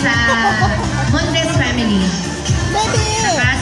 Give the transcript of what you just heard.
sa Montes family. Baby! Saka